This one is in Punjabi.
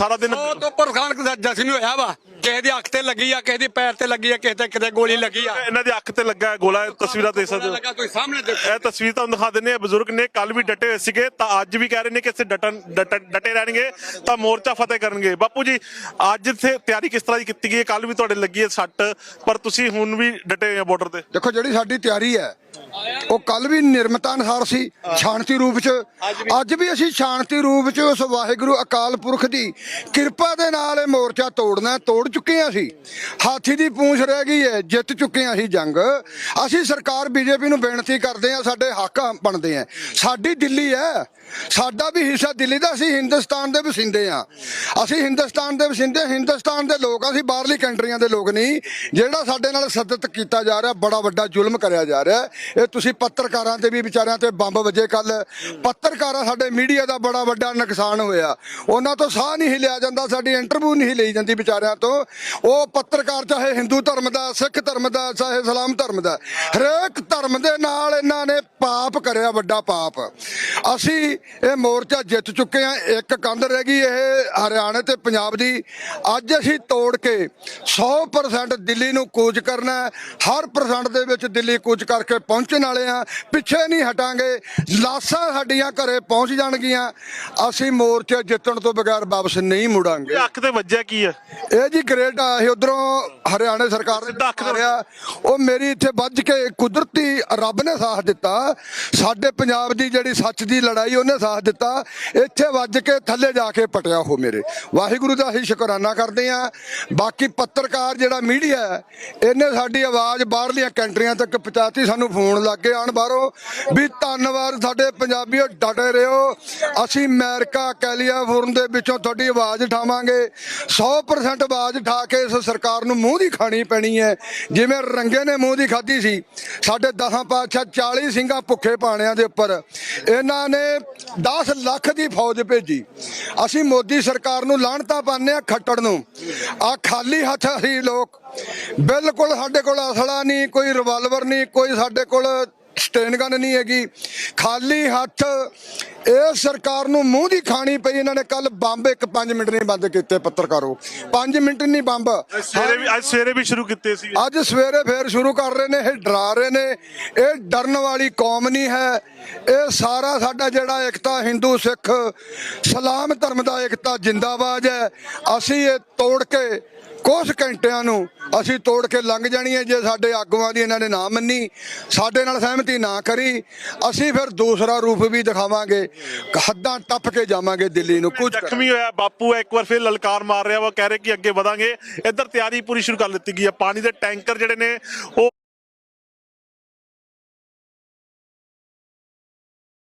18 ਦਿਨ ਉਹ ਤੋਂ ਪਰਖਾਨ ਦਾ ਜ਼ਖਮੀ ਹੋਇਆ ਵਾ। ਕਿਸੇ ਦੀ ਅੱਖ ਤੇ ਲੱਗੀ ਆ ਕਿਸੇ ਦੀ ਪੈਰ ਤੇ ਲੱਗੀ ਆ ਕਿਸੇ ਤੇ ਕਿਤੇ ਗੋਲੀ ਲੱਗੀ ਆ। ਇਹਨਾਂ ਦੀ ਅੱਖ ਤੇ ਲੱਗਾ ਹੈ ਗੋਲਾ ਇਹ ਤਸਵੀਰਾਂ ਦੇਖ ਸਕਦੇ ਹੋ। ਲੱਗਾ ਤੁਸੀਂ ਸਾਹਮਣੇ ਦੇਖੋ। ਇਹ ਤਸਵੀਰ ਤੁਹਾਨੂੰ ਦਿਖਾ ਦਿੰਦੇ ਆ ਬਜ਼ੁਰਗ ਨੇ ਕੱਲ ਵੀ ਡਟੇ ਹੋਏ ਸੀਗੇ ਤਾਂ ਅੱਜ ਵੀ ਕਹਿ ਰਹੇ ਨੇ ਕਿ ਅਸੀਂ ਡਟਣ ਡਟ- ਡਟੇ ਰਹਿਣਗੇ ਤਾਂ ਮੋਰਚਾ ਫਤਿਹ ਕਰਨਗੇ। ਬਾਪੂ ਜੀ ਅੱਜ ਇੱਥੇ ਤਿਆਰੀ ਕਿਸ ਤਰ੍ਹਾਂ ਦੀ ਕੀਤੀ ਗਈ ਹੈ? ਕੱਲ ਵੀ ਤੁਹਾਡੇ ਲੱਗੀ ਹੈ ਸੱਟ ਪਰ ਤੁਸੀਂ ਹੁਣ ਵੀ ਡਟੇ ਆ ਬਾਰਡਰ ਤੇ। ਦੇਖੋ ਜਿਹੜੀ ਸਾਡੀ ਤਿਆਰੀ ਹੈ ਉਹ ਕੱਲ ਵੀ ਨਿਰਮਤਾ ਅਨੁਸਾਰ ਸੀ ਸ਼ਾਂਤੀ ਰੂਪ ਚ। ਅੱਜ ਵੀ ਅਸੀਂ ਸ਼ਾਂਤੀ ਰੂਪ ਚ ਉਸ ਵਾਹਿਗੁਰੂ ਅਕਾਲ ਪੁਰਖ ਦੀ ਕਿਰਪਾ ਦੇ ਨਾਲ ਇਹ ਮੋਰਚਾ ਤੋੜਨਾ ਹੈ। ਤੋੜ ਚੁੱਕੇ ਹਾਂ ਅਸੀਂ। ਹਾਥੀ ਦੀ ਪੂੰਛ ਰਹਿ ਗਈ ਹੈ, ਜਿੱਤ ਚੁੱਕੇ ਹਾਂ ਅਸੀਂ ਜੰਗ। ਅਸੀਂ ਸਰਕਾਰ ਬੀਜੇਪੀ ਨੂੰ ਬੇਨਤੀ ਕਰਦੇ ਹਾਂ, ਸਾਡੇ ਹੱਕ ਬਣਦੇ ਆ ਸਾਡੀ ਦਿੱਲੀ ਹੈ। ਸਾਡਾ ਵੀ ਹਿੱਸਾ ਦਿੱਲੀ ਦਾ, ਅਸੀਂ ਹਿੰਦੁਸਤਾਨ ਦੇ ਵਸਿੰਦੇ ਆ ਅਸੀਂ ਹਿੰਦੁਸਤਾਨ ਦੇ ਵਸਿੰਦੇ ਹਿੰਦੁਸਤਾਨ ਦੇ ਲੋਕ, ਅਸੀਂ ਬਾਹਰਲੀ ਕੰਟਰੀਆਂ ਦੇ ਲੋਕ ਨਹੀਂ। ਜਿਹੜਾ ਸਾਡੇ ਨਾਲ ਸਤਤ ਕੀਤਾ ਜਾ ਰਿਹਾ, ਬੜਾ ਵੱਡਾ ਜ਼ੁਲਮ ਕਰਿਆ ਜਾ ਰਿਹਾ। ਇਹ ਤੁਸੀਂ ਪੱਤਰਕਾਰਾਂ ਤੇ ਵੀ, ਵਿਚਾਰਿਆਂ ਤੇ ਬੰਬ ਵਜੇ ਕੱਲ ਪੱਤਰਕਾਰਾਂ, ਸਾਡੇ ਮੀਡੀਆ ਦਾ ਬੜਾ ਵੱਡਾ ਨੁਕਸਾਨ ਹੋਇਆ। ਉਹਨਾਂ ਤੋਂ ਸਾਹ ਨਹੀਂ ਹਿਲਿਆ ਜਾਂਦਾ, ਸਾਡੀ ਇੰਟਰਵਿਊ ਨਹੀਂ ਲਈ ਜਾਂਦੀ ਵਿਚਾਰਿਆਂ ਤੋਂ। ਉਹ ਪੱਤਰਕਾਰ ਚਾਹੇ ਹਿੰਦੂ ਧਰਮ ਦਾ ਸਿੱਖ ਧਰਮ ਦਾ ਚਾਹੇ ਇਸਲਾਮ ਧਰਮ ਦਾ ਹਰੇਕ ਧਰਮ ਦੇ ਨਾਲ ਇਹਨਾਂ ਨੇ ਪਾਪ ਕਰਿਆ ਵੱਡਾ ਪਾਪ। ਅਸੀਂ ਇਹ ਮੋਰਚਾ ਜਿੱਤ ਚੁੱਕੇ ਹਾਂ ਇੱਕ ਕੰਧ ਰਹਿ ਗਈ ਇਹ ਹਰਿਆਣਾ ਤੇ ਪੰਜਾਬ ਦੀ। ਅੱਜ ਅਸੀਂ ਤੋੜ ਕੇ 100% ਦਿੱਲੀ ਨੂੰ ਕੂਚ ਕਰਨਾ। ਹਰ ਪਰਸੈਂਟ ਦੇ ਵਿੱਚ ਦਿੱਲੀ ਕੂਚ ਕਰਕੇ ਪਹੁੰਚਣ ਵਾਲੇ ਆ ਪਿੱਛੇ ਨਹੀਂ ਹਟਾਂਗੇ। ਲਾਸਾਂ ਸਾਡੀਆਂ ਘਰੇ ਪਹੁੰਚ ਜਾਣਗੀਆਂ। ਅਸੀਂ ਮੋਰਚਾ ਜਿੱਤਣ ਤੋਂ ਬਗੈਰ ਵਾਪਸ ਨਹੀਂ ਮੁੜਾਂਗੇ। ਅੱਖ ਤੇ ਵੱਜਿਆ ਕੀ ਹੈ ਇਹ ਜੀ ਗ੍ਰੇਟ ਆ ਇਹ ਉਧਰੋਂ ਹਰਿਆਣਾ ਸਰਕਾਰ ਦੇ ਮਾਰਿਆ। ਉਹ ਮੇਰੀ ਇੱਥੇ ਵੱਜ ਕੇ ਕੁਦਰਤੀ ਰੱਬ ਨੇ ਸਾਥ ਦਿੱਤਾ। ਸਾਡੇ ਪੰਜਾਬ ਦੀ ਜਿਹੜੀ ਸੱਚ ਦੀ ਲੜਾਈ ਉਹਨੇ ਸਾਥ ਦਿੱਤਾ। ਇੱਥੇ ਵੱਜ ਕੇ ਥੱਲੇ ਜਾ ਕੇ ਪਟਿਆ ਉਹ ਮੇਰੇ। ਵਾਹਿਗੁਰੂ ਦਾ ਅਸੀਂ ਸ਼ੁਕਰਾਨਾ ਕਰਦੇ ਆ ਬਾਕੀ ਪੱਤਰਕਾਰ ਜਿਹੜਾ ਮੀਡੀਆ ਹੈ ਇਹਨੇ ਸਾਡੀ ਆਵਾਜ਼ ਬਾਹਰਲੀਆਂ ਕੰਟਰੀਆਂ ਤੱਕ ਪਹੁੰਚਾਤੀ। ਸਾਨੂੰ ਫੋਨ ਲੱਗ ਕੇ ਆਣ ਬਾਹਰੋਂ ਵੀ ਧੰਨਵਾਦ ਸਾਡੇ ਪੰਜਾਬੀਓ ਡਟੇ ਰਹੋ। ਅਸੀਂ ਅਮਰੀਕਾ ਕੈਲੀਫੋਰਨ ਦੇ ਵਿੱਚੋਂ ਤੁਹਾਡੀ ਆਵਾਜ਼ ਉਠਾਵਾਂਗੇ। 100% ਆਵਾਜ਼ ਉਠਾ ਕੇ ਇਸ ਸਰਕਾਰ ਨੂੰ ਮੂੰਹ ਦੀ ਖਾਣੀ ਪੈਣੀ ਹੈ। ਜਿਵੇਂ ਰੰਗੇ ਨੇ ਮੂੰਹ ਦੀ ਖਾਧੀ ਸੀ, ਸਾਡੇ ਦਸਾਂ ਪਾਤਸ਼ਾਹ 40 ਸਿੰਘਾਂ ਭੁੱਖੇ ਪਾਣਿਆਂ ਦੇ ਉੱਪਰ। ਇਹਨਾਂ ਨੇ 10 ਲੱਖ ਦੀ ਫੌਜ ਭੇਜੀ। ਅਸੀਂ ਮੋਦੀ ਸਰਕਾਰ ਨੂੰ ਲਾਹਣਤਾ ਪਾਉਂਦੇ ਆ ਖੱਟੜ ਨੂੰ। ਆ ਖਾਲੀ ਹੱਥ ਅਸੀਂ ਲੋਕ, ਬਿਲਕੁਲ ਸਾਡੇ ਕੋਲ ਅਸਲਾ ਨਹੀਂ, ਕੋਈ ਰਿਵਾਲਵਰ ਨਹੀਂ, ਕੋਈ ਸਾਡੇ ਕੋਲ ਸਟੇਨ ਗਨ ਨਹੀਂ ਹੈਗੀ। ਖਾਲੀ ਹੱਥ ਇਹ ਸਰਕਾਰ ਨੂੰ ਮੂੰਹ ਦੀ ਖਾਣੀ ਪਈ ਇਹਨਾਂ ਨੇ ਕੱਲ ਬੰਬ ਇੱਕ 5 ਮਿੰਟ ਨਹੀਂ ਬੰਦ ਕੀਤੇ ਪੱਤਰਕਾਰੋ। 5 ਮਿੰਟ ਨਹੀਂ ਬੰਬ। ਸਵੇਰੇ ਵੀ ਅੱਜ ਸਵੇਰੇ ਵੀ ਸ਼ੁਰੂ ਕੀਤੇ ਸੀ। ਅੱਜ ਸਵੇਰੇ ਫੇਰ ਸ਼ੁਰੂ ਕਰ ਰਹੇ ਨੇ ਇਹ ਡਰਾ ਰਹੇ ਨੇ। ਇਹ ਡਰਨ ਵਾਲੀ ਕੌਮ ਨਹੀਂ ਹੈ। ਇਹ ਸਾਰਾ ਸਾਡਾ ਜਿਹੜਾ ਇਕਤਾ ਹਿੰਦੂ ਸਿੱਖ ਸਲਾਮ ਧਰਮ ਦਾ ਇਕਤਾ ਜਿੰਦਾਬਾਦ ਹੈ। ਅਸੀਂ ਇਹ ਤੋੜ ਕੇ ਕੁਝ ਘੰਟਿਆਂ ਨੂੰ ਅਸੀਂ ਤੋੜ ਕੇ ਲੰਘ ਜਾਣੀ ਹੈ ਜੇ ਸਾਡੇ ਆਗੂਆਂ ਦੀ ਇਹਨਾਂ ਨੇ ਨਾ ਮੰਨੀ। ਸਾਡੇ ਨਾਲ ਸਹਿਮਤੀ ਨਾ ਕਰੀ। ਅਸੀਂ ਫਿਰ ਦੂਸਰਾ ਰੂਪ ਵੀ ਦਿਖਾਵਾਂਗੇ। ਹੱਦਾਂ ਟੱਪ ਕੇ ਜਾਵਾਂਗੇ ਦਿੱਲੀ ਨੂੰ ਕੁਝ ਜ਼ਖਮੀ ਹੋਇਆ ਬਾਪੂ ਹੈ, ਇੱਕ ਵਾਰ ਫਿਰ ਲਲਕਾਰ ਮਾਰ ਰਿਹਾ ਵਾ ਕਹਿ ਰਹੇ ਕਿ ਅੱਗੇ ਵਧਾਂਗੇ। ਇੱਧਰ ਤਿਆਰੀ ਪੂਰੀ ਸ਼ੁਰੂ ਕਰ ਦਿੱਤੀ ਗਈ ਹੈ। ਪਾਣੀ ਦੇ ਟੈਂਕਰ ਜਿਹੜੇ ਨੇ ਉਹ